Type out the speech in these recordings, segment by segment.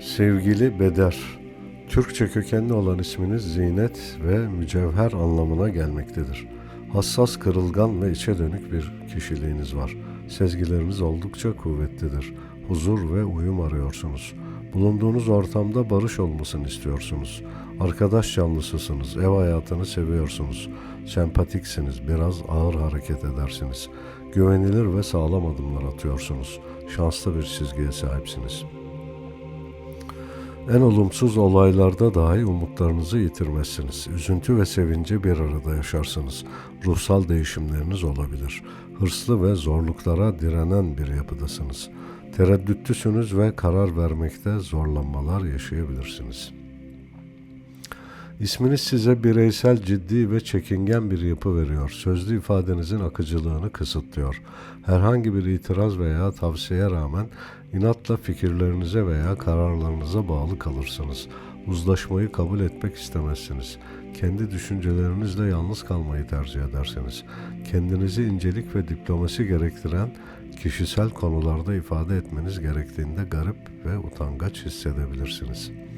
Sevgili Beder, Türkçe kökenli olan isminiz zinet ve mücevher anlamına gelmektedir. Hassas, kırılgan ve içe dönük bir kişiliğiniz var. Sezgileriniz oldukça kuvvetlidir. Huzur ve uyum arıyorsunuz. Bulunduğunuz ortamda barış olmasını istiyorsunuz. Arkadaş canlısısınız, ev hayatını seviyorsunuz. Sempatiksiniz, biraz ağır hareket edersiniz. Güvenilir ve sağlam adımlar atıyorsunuz. Şanslı bir çizgiye sahipsiniz.'' En olumsuz olaylarda dahi umutlarınızı yitirmezsiniz. Üzüntü ve sevinci bir arada yaşarsınız. Ruhsal değişimleriniz olabilir. Hırslı ve zorluklara direnen bir yapıdasınız. Tereddütlüsünüz ve karar vermekte zorlanmalar yaşayabilirsiniz. İsminiz size bireysel, ciddi ve çekingen bir yapı veriyor. Sözlü ifadenizin akıcılığını kısıtlıyor. Herhangi bir itiraz veya tavsiyeye rağmen inatla fikirlerinize veya kararlarınıza bağlı kalırsınız. Uzlaşmayı kabul etmek istemezsiniz. Kendi düşüncelerinizle yalnız kalmayı tercih edersiniz. Kendinizi incelik ve diplomasi gerektiren kişisel konularda ifade etmeniz gerektiğinde garip ve utangaç hissedebilirsiniz.''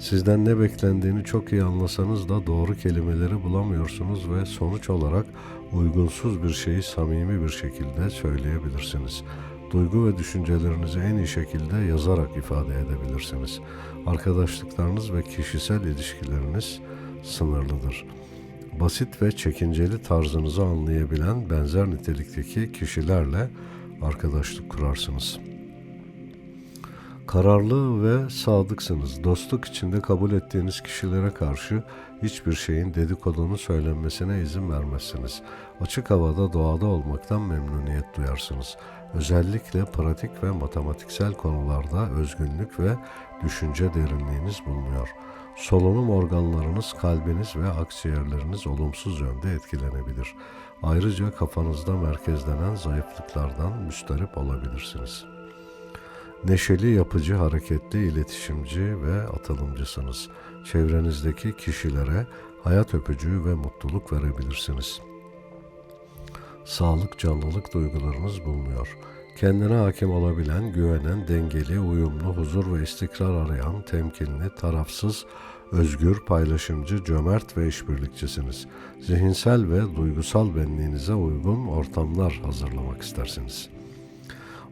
Sizden ne beklendiğini çok iyi anlasanız da doğru kelimeleri bulamıyorsunuz ve sonuç olarak uygunsuz bir şeyi samimi bir şekilde söyleyebilirsiniz. Duygu ve düşüncelerinizi en iyi şekilde yazarak ifade edebilirsiniz. Arkadaşlıklarınız ve kişisel ilişkileriniz sınırlıdır. Basit ve çekinceli tarzınızı anlayabilen benzer nitelikteki kişilerle arkadaşlık kurarsınız.'' Kararlı ve sadıksınız. Dostluk içinde kabul ettiğiniz kişilere karşı hiçbir şeyin dedikodunu söylenmesine izin vermezsiniz. Açık havada doğada olmaktan memnuniyet duyarsınız. Özellikle pratik ve matematiksel konularda özgünlük ve düşünce derinliğiniz bulunuyor. Solunum organlarınız, kalbiniz ve akciğerleriniz olumsuz yönde etkilenebilir. Ayrıca kafanızda merkezlenen zayıflıklardan müsterip olabilirsiniz.'' Neşeli, yapıcı, hareketli, iletişimci ve atılımcısınız. Çevrenizdeki kişilere hayat öpücüğü ve mutluluk verebilirsiniz. Sağlık, canlılık duygularınız bulunuyor. Kendine hakim olabilen, güvenen, dengeli, uyumlu, huzur ve istikrar arayan, temkinli, tarafsız, özgür, paylaşımcı, cömert ve işbirlikçisiniz. Zihinsel ve duygusal benliğinize uygun ortamlar hazırlamak istersiniz.''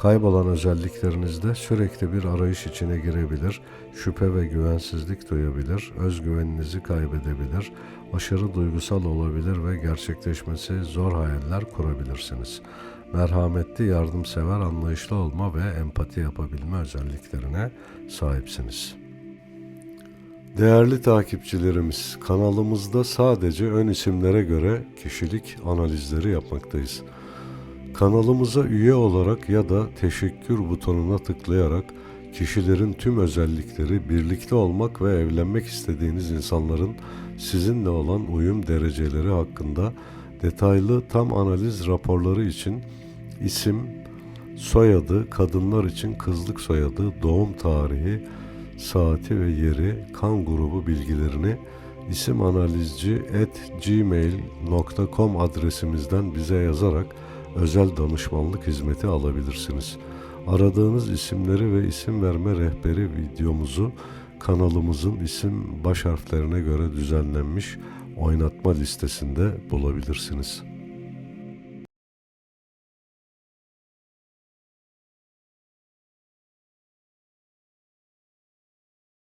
Kaybolan özelliklerinizde sürekli bir arayış içine girebilir, şüphe ve güvensizlik duyabilir, özgüveninizi kaybedebilir, aşırı duygusal olabilir ve gerçekleşmesi zor hayaller kurabilirsiniz. Merhametli, yardımsever, anlayışlı olma ve empati yapabilme özelliklerine sahipsiniz. Değerli takipçilerimiz, kanalımızda sadece ön isimlere göre kişilik analizleri yapmaktayız. Kanalımıza üye olarak ya da teşekkür butonuna tıklayarak kişilerin tüm özellikleri, birlikte olmak ve evlenmek istediğiniz insanların sizinle olan uyum dereceleri hakkında detaylı tam analiz raporları için isim, soyadı, kadınlar için kızlık soyadı, doğum tarihi, saati ve yeri, kan grubu bilgilerini isim analizci at gmail.com adresimizden bize yazarak özel danışmanlık hizmeti alabilirsiniz. Aradığınız isimleri ve isim verme rehberi videomuzu kanalımızın isim baş harflerine göre düzenlenmiş oynatma listesinde bulabilirsiniz.